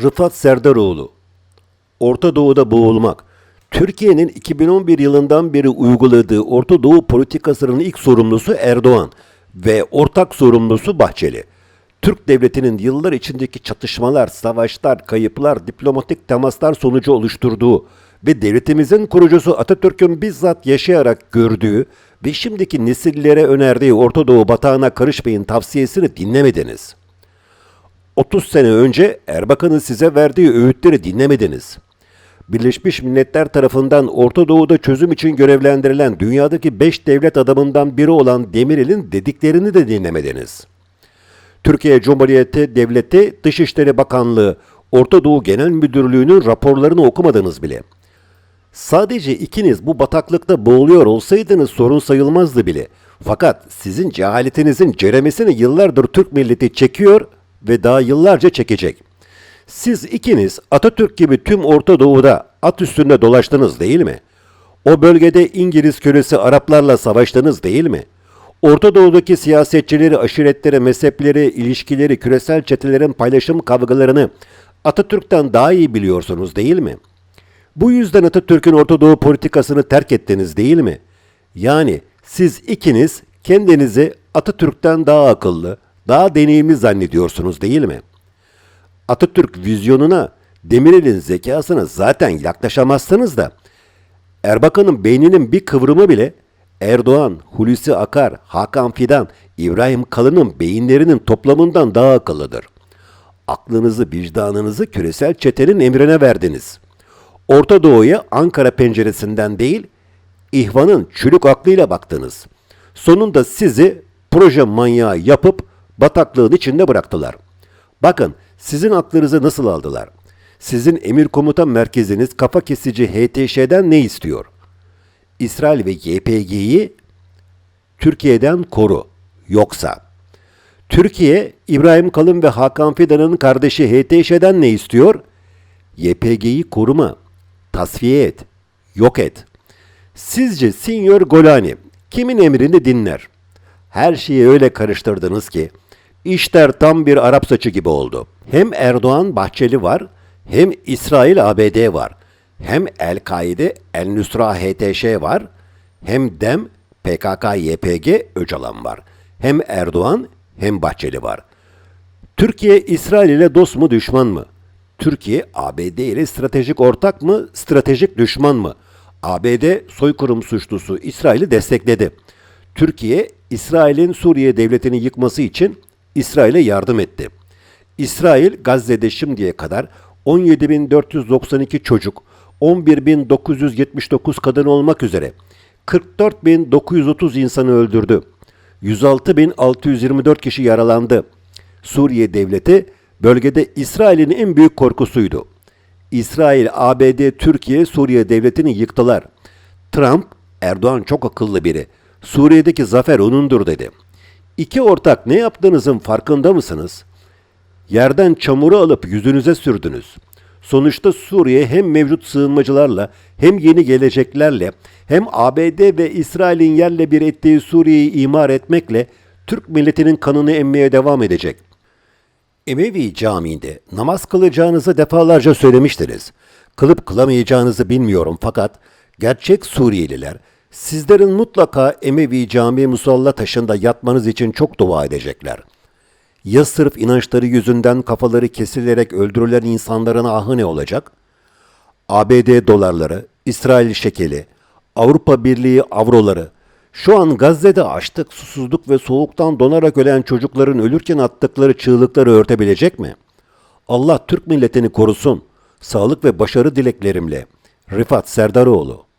Rıfat Serdaroğlu Orta Doğu'da boğulmak Türkiye'nin 2011 yılından beri uyguladığı Orta Doğu politikasının ilk sorumlusu Erdoğan ve ortak sorumlusu Bahçeli. Türk devletinin yıllar içindeki çatışmalar, savaşlar, kayıplar, diplomatik temaslar sonucu oluşturduğu ve devletimizin kurucusu Atatürk'ün bizzat yaşayarak gördüğü ve şimdiki nesillere önerdiği Orta Doğu batağına karışmayın tavsiyesini dinlemediniz. 30 sene önce Erbakan'ın size verdiği öğütleri dinlemediniz. Birleşmiş Milletler tarafından Orta Doğu'da çözüm için görevlendirilen dünyadaki 5 devlet adamından biri olan Demirel'in dediklerini de dinlemediniz. Türkiye Cumhuriyeti Devleti Dışişleri Bakanlığı Orta Doğu Genel Müdürlüğü'nün raporlarını okumadınız bile. Sadece ikiniz bu bataklıkta boğuluyor olsaydınız sorun sayılmazdı bile. Fakat sizin cehaletinizin ceremesini yıllardır Türk milleti çekiyor ve daha yıllarca çekecek. Siz ikiniz Atatürk gibi tüm Orta Doğu'da at üstünde dolaştınız değil mi? O bölgede İngiliz kölesi Araplarla savaştınız değil mi? Orta Doğu'daki siyasetçileri, aşiretleri, mezhepleri, ilişkileri, küresel çetelerin paylaşım kavgalarını Atatürk'ten daha iyi biliyorsunuz değil mi? Bu yüzden Atatürk'ün Orta Doğu politikasını terk ettiniz değil mi? Yani siz ikiniz kendinizi Atatürk'ten daha akıllı, daha deneyimli zannediyorsunuz değil mi? Atatürk vizyonuna, Demirel'in zekasına zaten yaklaşamazsınız da Erbakan'ın beyninin bir kıvrımı bile Erdoğan, Hulusi Akar, Hakan Fidan, İbrahim Kalın'ın beyinlerinin toplamından daha akıllıdır. Aklınızı, vicdanınızı küresel çetenin emrine verdiniz. Orta Doğu'ya Ankara penceresinden değil, İhvan'ın çürük aklıyla baktınız. Sonunda sizi proje manyağı yapıp bataklığın içinde bıraktılar. Bakın sizin aklınızı nasıl aldılar? Sizin emir komuta merkeziniz kafa kesici HTŞ'den ne istiyor? İsrail ve YPG'yi Türkiye'den koru. Yoksa Türkiye İbrahim Kalın ve Hakan Fidan'ın kardeşi HTŞ'den ne istiyor? YPG'yi koruma, tasfiye et, yok et. Sizce Sinyor Golani kimin emrini dinler? Her şeyi öyle karıştırdınız ki işler tam bir Arap saçı gibi oldu. Hem Erdoğan Bahçeli var, hem İsrail ABD var. Hem El-Kaide El-Nusra HTŞ var, hem DEM PKK YPG Öcalan var. Hem Erdoğan hem Bahçeli var. Türkiye İsrail ile dost mu düşman mı? Türkiye ABD ile stratejik ortak mı, stratejik düşman mı? ABD soykırım suçlusu İsrail'i destekledi. Türkiye İsrail'in Suriye devletini yıkması için İsrail'e yardım etti. İsrail Gazze'de şimdiye kadar 17.492 çocuk, 11.979 kadın olmak üzere 44.930 insanı öldürdü. 106.624 kişi yaralandı. Suriye devleti bölgede İsrail'in en büyük korkusuydu. İsrail, ABD, Türkiye Suriye devletini yıktılar. Trump, Erdoğan çok akıllı biri. Suriye'deki zafer onundur dedi. İki ortak ne yaptığınızın farkında mısınız? Yerden çamuru alıp yüzünüze sürdünüz. Sonuçta Suriye hem mevcut sığınmacılarla hem yeni geleceklerle hem ABD ve İsrail'in yerle bir ettiği Suriye'yi imar etmekle Türk milletinin kanını emmeye devam edecek. Emevi Camii'nde namaz kılacağınızı defalarca söylemiştiniz. Kılıp kılamayacağınızı bilmiyorum fakat gerçek Suriyeliler sizlerin mutlaka Emevi Camii musalla taşında yatmanız için çok dua edecekler. Ya sırf inançları yüzünden kafaları kesilerek öldürülen insanların ahı ne olacak? ABD dolarları, İsrail şekeli, Avrupa Birliği avroları, şu an Gazze'de açlık, susuzluk ve soğuktan donarak ölen çocukların ölürken attıkları çığlıkları örtebilecek mi? Allah Türk milletini korusun. Sağlık ve başarı dileklerimle. Rifat Serdaroğlu